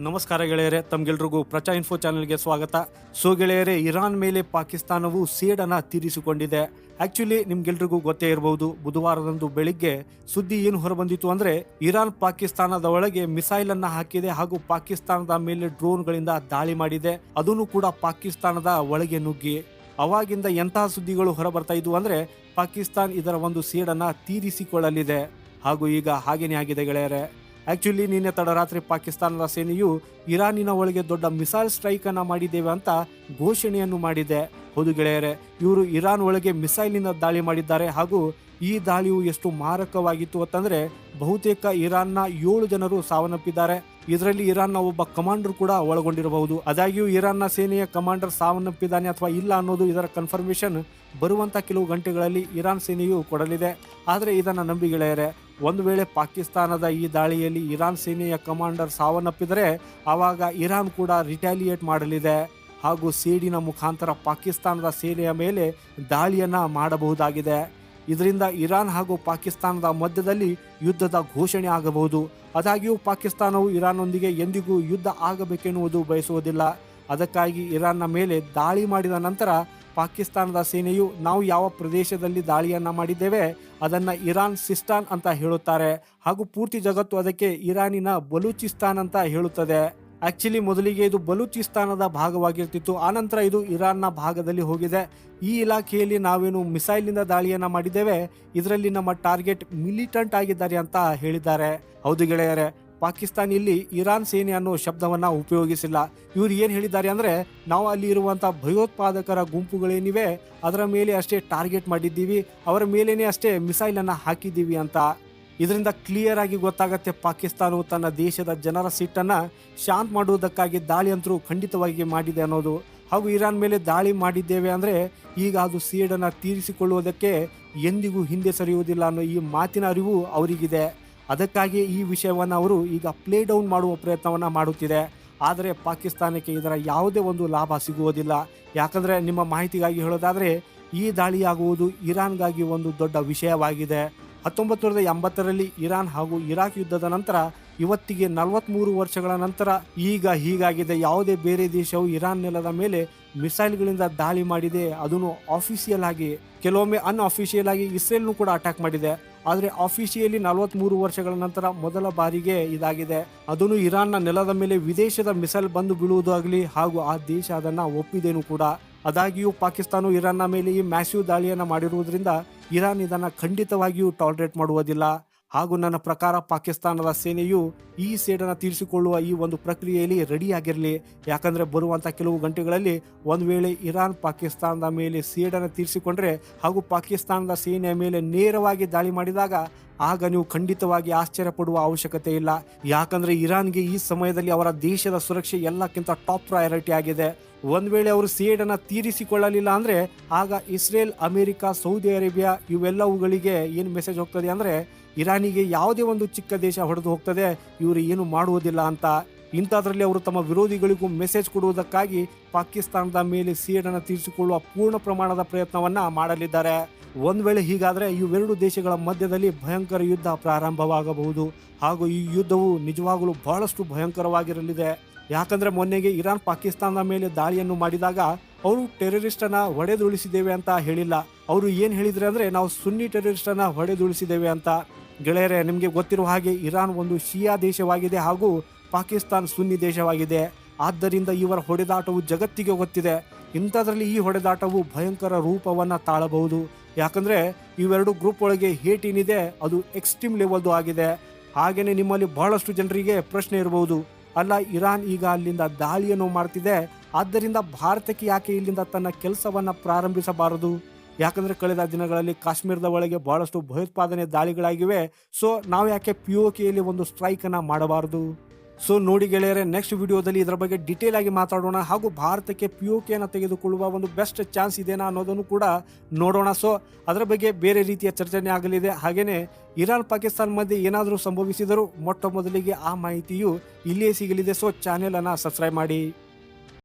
ನಮಸ್ಕಾರ ಗೆಳೆಯರೆ, ತಮ್ಗೆಲ್ರಿಗೂ ಪ್ರಚಾ ಇನ್ಫೋ ಚಾನೆಲ್ಗೆ ಸ್ವಾಗತ. ಸೊ ಗೆಳೆಯರೆ, ಇರಾನ್ ಮೇಲೆ ಪಾಕಿಸ್ತಾನವು ಸೇಡನ್ನು ತೀರಿಸಿಕೊಂಡಿದೆ. ಆಕ್ಚುಲಿ ನಿಮ್ಗೆಲ್ರಿಗೂ ಗೊತ್ತೇ ಇರಬಹುದು ಬುಧವಾರದಂದು ಬೆಳಿಗ್ಗೆ ಸುದ್ದಿ ಏನು ಹೊರಬಂದಿತ್ತು ಅಂದ್ರೆ, ಇರಾನ್ ಪಾಕಿಸ್ತಾನದ ಒಳಗೆ ಮಿಸೈಲ್ ಅನ್ನ ಹಾಕಿದೆ ಹಾಗೂ ಪಾಕಿಸ್ತಾನದ ಮೇಲೆ ಡ್ರೋನ್ಗಳಿಂದ ದಾಳಿ ಮಾಡಿದೆ. ಅದನ್ನು ಕೂಡ ಪಾಕಿಸ್ತಾನದ ಒಳಗೆ ನುಗ್ಗಿ. ಅವಾಗಿಂದ ಎಂತಹ ಸುದ್ದಿಗಳು ಹೊರಬರ್ತಾ ಇದ್ವು ಅಂದ್ರೆ, ಪಾಕಿಸ್ತಾನ್ ಇದರ ಒಂದು ಸೇಡನ್ನು ತೀರಿಸಿಕೊಳ್ಳಲಿದೆ. ಹಾಗೂ ಈಗ ಹಾಗೇನೇ ಆಗಿದೆ ಗೆಳೆಯರೆ. ಆಕ್ಚುಲಿ ನಿನ್ನೆ ತಡರಾತ್ರಿ ಪಾಕಿಸ್ತಾನದ ಸೇನೆಯು ಇರಾನಿನ ಒಳಗೆ ದೊಡ್ಡ ಮಿಸೈಲ್ ಸ್ಟ್ರೈಕ್ ಅನ್ನ ಮಾಡಿದ್ದೇವೆ ಅಂತ ಘೋಷಣೆಯನ್ನು ಮಾಡಿದೆ. ಹೌದು ಗೆಳೆಯರೆ, ಇವರು ಇರಾನ್ ಒಳಗೆ ಮಿಸೈಲಿನ ದಾಳಿ ಮಾಡಿದ್ದಾರೆ ಹಾಗೂ ಈ ದಾಳಿಯು ಎಷ್ಟು ಮಾರಕವಾಗಿತ್ತು ಅಂತಂದ್ರೆ ಬಹುತೇಕ ಇರಾನ್ನ ಏಳು ಜನರು ಸಾವನ್ನಪ್ಪಿದ್ದಾರೆ. ಇದರಲ್ಲಿ ಇರಾನ್ನ ಒಬ್ಬ ಕಮಾಂಡರ್ ಕೂಡ ಒಳಗೊಂಡಿರಬಹುದು. ಆದಾಗ್ಯೂ ಇರಾನ್ನ ಸೇನೆಯ ಕಮಾಂಡರ್ ಸಾವನ್ನಪ್ಪಿದ್ದಾನೆ ಅಥವಾ ಇಲ್ಲ ಅನ್ನೋದು ಇದರ ಕನ್ಫರ್ಮೇಶನ್ ಬರುವಂತ ಕೆಲವು ಗಂಟೆಗಳಲ್ಲಿ ಇರಾನ್ ಸೇನೆಯು ಕೊಡಲಿದೆ. ಆದರೆ ಇದನ್ನ ನಂಬಿ ಗೆಳೆಯರೆ ಒಂದು ವೇಳೆ ಪಾಕಿಸ್ತಾನದ ಈ ದಾಳಿಯಲ್ಲಿ ಇರಾನ್ ಸೇನೆಯ ಕಮಾಂಡರ್ ಸಾವನ್ನಪ್ಪಿದರೆ ಆವಾಗ ಇರಾನ್ ಕೂಡ ರಿಟ್ಯಾಲಿಯೇಟ್ ಮಾಡಲಿದೆ. ಹಾಗೂ ಸೇಡಿನ ಮುಖಾಂತರ ಪಾಕಿಸ್ತಾನದ ಸೇನೆಯ ಮೇಲೆ ದಾಳಿಯನ್ನು ಮಾಡಬಹುದಾಗಿದೆ. ಇದರಿಂದ ಇರಾನ್ ಹಾಗೂ ಪಾಕಿಸ್ತಾನದ ಮಧ್ಯದಲ್ಲಿ ಯುದ್ಧದ ಘೋಷಣೆ ಆಗಬಹುದು. ಆದಾಗ್ಯೂ ಪಾಕಿಸ್ತಾನವು ಇರಾನ್ನೊಂದಿಗೆ ಎಂದಿಗೂ ಯುದ್ಧ ಆಗಬೇಕೆನ್ನುವುದು ಬಯಸುವುದಿಲ್ಲ. ಅದಕ್ಕಾಗಿ ಇರಾನ್ನ ಮೇಲೆ ದಾಳಿ ಮಾಡಿದ ನಂತರ ಪಾಕಿಸ್ತಾನದ ಸೇನೆಯು ನಾವು ಯಾವ ಪ್ರದೇಶದಲ್ಲಿ ದಾಳಿಯನ್ನು ಮಾಡಿದ್ದೇವೆ, ಅದನ್ನು ಇರಾನ್ ಸಿಸ್ಟಾನ್ ಅಂತ ಹೇಳುತ್ತಾರೆ. ಹಾಗೂ ಪೂರ್ತಿ ಜಗತ್ತು ಅದಕ್ಕೆ ಇರಾನಿನ ಬಲೂಚಿಸ್ತಾನ್ ಅಂತ ಹೇಳುತ್ತದೆ. ಆಕ್ಚುಲಿ ಮೊದಲಿಗೆ ಇದು ಬಲೂಚಿಸ್ತಾನದ ಭಾಗವಾಗಿರ್ತಿತ್ತು, ಆನಂತರ ಇದು ಇರಾನ್ನ ಭಾಗದಲ್ಲಿ ಹೋಗಿದೆ. ಈ ಇಲಾಖೆಯಲ್ಲಿ ನಾವೇನು ಮಿಸೈಲಿಂದ ದಾಳಿಯನ್ನು ಮಾಡಿದ್ದೇವೆ, ಇದರಲ್ಲಿ ನಮ್ಮ ಟಾರ್ಗೆಟ್ ಮಿಲಿಟೆಂಟ್ ಆಗಿದ್ದಾರೆ ಅಂತ ಹೇಳಿದ್ದಾರೆ. ಹೌದು ಗೆಳೆಯರೆ ಪಾಕಿಸ್ತಾನ ಇಲ್ಲಿ ಇರಾನ್ ಸೇನೆ ಅನ್ನೋ ಶಬ್ದವನ್ನ ಉಪಯೋಗಿಸಿಲ್ಲ. ಇವ್ರು ಏನ್ ಹೇಳಿದ್ದಾರೆ ಅಂದ್ರೆ, ನಾವು ಅಲ್ಲಿ ಇರುವಂತ ಭಯೋತ್ಪಾದಕರ ಗುಂಪುಗಳೇನಿವೆ, ಅದರ ಮೇಲೆ ಅಷ್ಟೇ ಟಾರ್ಗೆಟ್ ಮಾಡಿದ್ದೀವಿ, ಅವರ ಮೇಲೇನೆ ಅಷ್ಟೇ ಮಿಸೈಲ್ ಅನ್ನ ಹಾಕಿದ್ದೀವಿ ಅಂತ. ಇದರಿಂದ ಕ್ಲಿಯರ್ ಆಗಿ ಗೊತ್ತಾಗತ್ತೆ ಪಾಕಿಸ್ತಾನವು ತನ್ನ ದೇಶದ ಜನರ ಸಿಟ್ಟನ್ನ ಶಾಂತ್ ಮಾಡುವುದಕ್ಕಾಗಿ ದಾಳಿ ಅಂತರೂ ಖಂಡಿತವಾಗಿ ಮಾಡಿದೆ ಅನ್ನೋದು. ಹಾಗೂ ಇರಾನ್ ಮೇಲೆ ದಾಳಿ ಮಾಡಿದ್ದೇವೆ ಅಂದ್ರೆ, ಈಗ ಅದು ಸೇಡನ್ನ ತೀರಿಸಿಕೊಳ್ಳುವುದಕ್ಕೆ ಎಂದಿಗೂ ಹಿಂದೆ ಸರಿಯುವುದಿಲ್ಲ ಅನ್ನೋ ಈ ಮಾತಿನ ಅರಿವು ಅವರಿಗಿದೆ. ಅದಕ್ಕಾಗಿ ಈ ವಿಷಯವನ್ನು ಅವರು ಈಗ ಪ್ಲೇ ಡೌನ್ ಮಾಡುವ ಪ್ರಯತ್ನವನ್ನು ಮಾಡುತ್ತಿದೆ. ಆದರೆ ಪಾಕಿಸ್ತಾನಕ್ಕೆ ಇದರ ಯಾವುದೇ ಒಂದು ಲಾಭ ಸಿಗುವುದಿಲ್ಲ. ಯಾಕಂದರೆ ನಿಮ್ಮ ಮಾಹಿತಿಗಾಗಿ ಹೇಳೋದಾದರೆ, ಈ ದಾಳಿಯಾಗುವುದು ಇರಾನ್ಗಾಗಿ ಒಂದು ದೊಡ್ಡ ವಿಷಯವಾಗಿದೆ. ಹತ್ತೊಂಬತ್ತು ನೂರದ ಎಂಬತ್ತರಲ್ಲಿ ಇರಾನ್ ಹಾಗೂ ಇರಾಕ್ ಯುದ್ಧದ ನಂತರ ಇವತ್ತಿಗೆ ನಲವತ್ತ್ಮೂರು ವರ್ಷಗಳ ನಂತರ ಈಗ ಹೀಗಾಗಿದೆ. ಯಾವುದೇ ಬೇರೆ ದೇಶವು ಇರಾನ್ ನೆಲದ ಮೇಲೆ ಮಿಸೈಲ್ಗಳಿಂದ ದಾಳಿ ಮಾಡಿದೆ. ಅದನ್ನು ಆಫಿಷಿಯಲ್ ಆಗಿ, ಕೆಲವೊಮ್ಮೆ ಅನ್ಅಫಿಷಿಯಲ್ ಆಗಿ ಇಸ್ರೇಲ್ನು ಕೂಡ ಅಟ್ಯಾಕ್ ಮಾಡಿದೆ. ಆದರೆ ಆಫೀಸಿಯಲ್ಲಿ ನಲವತ್ತ್ ಮೂರು ವರ್ಷಗಳ ನಂತರ ಮೊದಲ ಬಾರಿಗೆ ಇದಾಗಿದೆ. ಅದನ್ನು ಇರಾನ್ನ ನೆಲದ ಮೇಲೆ ವಿದೇಶದ ಮಿಸೈಲ್ ಬಂದು ಬೀಳುವುದಾಗಲಿ ಹಾಗೂ ಆ ದೇಶ ಅದನ್ನು ಒಪ್ಪಿದೇನು ಕೂಡ. ಅದಾಗಿಯೂ ಪಾಕಿಸ್ತಾನ ಇರಾನ್ನ ಮೇಲೆ ಈ ಮ್ಯಾಸಿವ್ ದಾಳಿಯನ್ನು ಮಾಡಿರುವುದರಿಂದ ಇರಾನ್ ಇದನ್ನು ಖಂಡಿತವಾಗಿಯೂ ಟಾಲರೇಟ್ ಮಾಡುವುದಿಲ್ಲ. ಹಾಗೂ ನನ್ನ ಪ್ರಕಾರ ಪಾಕಿಸ್ತಾನದ ಸೇನೆಯು ಈ ಸೇಡನ್ನು ತೀರಿಸಿಕೊಳ್ಳುವ ಈ ಒಂದು ಪ್ರಕ್ರಿಯೆಯಲ್ಲಿ ರೆಡಿಯಾಗಿರಲಿ. ಯಾಕಂದರೆ ಬರುವಂಥ ಕೆಲವು ಗಂಟೆಗಳಲ್ಲಿ ಒಂದು ವೇಳೆ ಇರಾನ್ ಪಾಕಿಸ್ತಾನದ ಮೇಲೆ ಸೇಡನ್ನು ತೀರಿಸಿಕೊಂಡ್ರೆ ಹಾಗೂ ಪಾಕಿಸ್ತಾನದ ಸೇನೆಯ ಮೇಲೆ ನೇರವಾಗಿ ದಾಳಿ ಮಾಡಿದಾಗ, ಆಗ ನೀವು ಖಂಡಿತವಾಗಿ ಆಶ್ಚರ್ಯ ಪಡುವ ಅವಶ್ಯಕತೆ ಇಲ್ಲ. ಯಾಕಂದ್ರೆ ಇರಾನ್ಗೆ ಈ ಸಮಯದಲ್ಲಿ ಅವರ ದೇಶದ ಸುರಕ್ಷೆ ಎಲ್ಲಕ್ಕಿಂತ ಟಾಪ್ ಪ್ರಯಾರಿಟಿ ಆಗಿದೆ. ಒಂದ್ ವೇಳೆ ಅವರು ಸೇಡನ್ನು ತೀರಿಸಿಕೊಳ್ಳಲಿಲ್ಲ ಅಂದ್ರೆ ಆಗ ಇಸ್ರೇಲ್, ಅಮೆರಿಕ, ಸೌದಿ ಅರೇಬಿಯಾ ಇವೆಲ್ಲವುಗಳಿಗೆ ಏನು ಮೆಸೇಜ್ ಹೋಗ್ತದೆ ಅಂದ್ರೆ ಇರಾನಿಗೆ ಯಾವುದೇ ಒಂದು ಚಿಕ್ಕ ದೇಶ ಹೊಡೆದು ಹೋಗ್ತದೆ, ಇವರು ಏನು ಮಾಡುವುದಿಲ್ಲ ಅಂತ. ಇಂಥದ್ರಲ್ಲಿ ಅವರು ತಮ್ಮ ವಿರೋಧಿಗಳಿಗೂ ಮೆಸೇಜ್ ಕೊಡುವುದಕ್ಕಾಗಿ ಪಾಕಿಸ್ತಾನದ ಮೇಲೆ ಸೇಡನ್ನು ತೀರಿಸಿಕೊಳ್ಳುವ ಪೂರ್ಣ ಪ್ರಮಾಣದ ಪ್ರಯತ್ನವನ್ನ ಮಾಡಲಿದ್ದಾರೆ. ಒಂದ್ ವೇಳೆ ಹೀಗಾದರೆ ಇವೆರಡು ದೇಶಗಳ ಮಧ್ಯದಲ್ಲಿ ಭಯಂಕರ ಯುದ್ಧ ಪ್ರಾರಂಭವಾಗಬಹುದು. ಹಾಗೂ ಈ ಯುದ್ಧವು ನಿಜವಾಗಲೂ ಬಹಳಷ್ಟು ಭಯಂಕರವಾಗಿರಲಿದೆ. ಯಾಕಂದ್ರೆ ಮೊನ್ನೆಗೆ ಇರಾನ್ ಪಾಕಿಸ್ತಾನದ ಮೇಲೆ ದಾಳಿಯನ್ನು ಮಾಡಿದಾಗ ಅವರು ಟೆರರಿಸ್ಟನ್ನು ಹೊಡೆದುಳಿಸಿದ್ದೇವೆ ಅಂತ ಹೇಳಿಲ್ಲ. ಅವರು ಏನು ಹೇಳಿದ್ರೆ ಅಂದರೆ ನಾವು ಸುನ್ನಿ ಟೆರರಿಸ್ಟನ್ನು ಹೊಡೆದುಳಿಸಿದ್ದೇವೆ ಅಂತ. ಗೆಳೆಯರೆ, ನಿಮಗೆ ಗೊತ್ತಿರುವ ಹಾಗೆ ಇರಾನ್ ಒಂದು ಶಿಯಾ ದೇಶವಾಗಿದೆ ಹಾಗೂ ಪಾಕಿಸ್ತಾನ್ ಸುನ್ನಿ ದೇಶವಾಗಿದೆ. ಆದ್ದರಿಂದ ಇವರ ಹೊಡೆದಾಟವು ಜಗತ್ತಿಗೆ ಗೊತ್ತಿದೆ. ಇಂಥದ್ರಲ್ಲಿ ಈ ಹೊಡೆದಾಟವು ಭಯಂಕರ ರೂಪವನ್ನು ತಾಳಬಹುದು. ಯಾಕಂದರೆ ಇವೆರಡು ಗ್ರೂಪ್ ಒಳಗೆ ಹೇಟ್ ಏನಿದೆ ಅದು ಎಕ್ಸ್ಟ್ರೀಮ್ ಲೆವೆಲ್ದು ಆಗಿದೆ. ಹಾಗೆಯೇ ನಿಮ್ಮಲ್ಲಿ ಬಹಳಷ್ಟು ಜನರಿಗೆ ಪ್ರಶ್ನೆ ಇರಬಹುದು ಅಲ್ಲ, ಇರಾನ್ ಈಗ ಅಲ್ಲಿಂದ ದಾಳಿಯನ್ನು ಮಾಡ್ತಿದೆ. ಆದ್ದರಿಂದ ಭಾರತಕ್ಕೆ ಯಾಕೆ ಇಲ್ಲಿಂದ ತನ್ನ ಕೆಲಸವನ್ನು ಪ್ರಾರಂಭಿಸಬಾರದು? ಯಾಕಂದರೆ ಕಳೆದ ದಿನಗಳಲ್ಲಿ ಕಾಶ್ಮೀರದ ಒಳಗೆ ಬಹಳಷ್ಟು ಭಯೋತ್ಪಾದನೆ ದಾಳಿಗಳಾಗಿವೆ. ಸೊ ನಾವು ಯಾಕೆ ಪಿ ಒಂದು ಸ್ಟ್ರೈಕನ್ನು ಮಾಡಬಾರದು? ಸೊ ನೋಡಿ ಗೆಳೆಯರೆ ನೆಕ್ಸ್ಟ್ ವಿಡಿಯೋದಲ್ಲಿ ಇದರ ಬಗ್ಗೆ ಡಿಟೇಲ್ ಆಗಿ ಮಾತಾಡೋಣ ಹಾಗೂ ಭಾರತಕ್ಕೆ ಪಿ ಯು ಕೆಯನ್ನು ತೆಗೆದುಕೊಳ್ಳುವ ಒಂದು ಬೆಸ್ಟ್ ಚಾನ್ಸ್ ಇದೆಯಾ ಅನ್ನೋದನ್ನು ಕೂಡ ನೋಡೋಣ. ಸೊ ಅದರ ಬಗ್ಗೆ ಬೇರೆ ರೀತಿಯ ಚರ್ಚನೆ ಆಗಲಿದೆ. ಹಾಗೆಯೇ ಇರಾನ್ ಪಾಕಿಸ್ತಾನ ಮಧ್ಯೆ ಏನಾದರೂ ಸಂಭವಿಸಿದರೂ ಮೊಟ್ಟ ಮೊದಲಿಗೆ ಆ ಮಾಹಿತಿಯು ಇಲ್ಲಿಯೇ ಸಿಗಲಿದೆ. ಸೊ ಚಾನೆಲನ್ನು ಸಬ್ಸ್ಕ್ರೈಬ್ ಮಾಡಿ.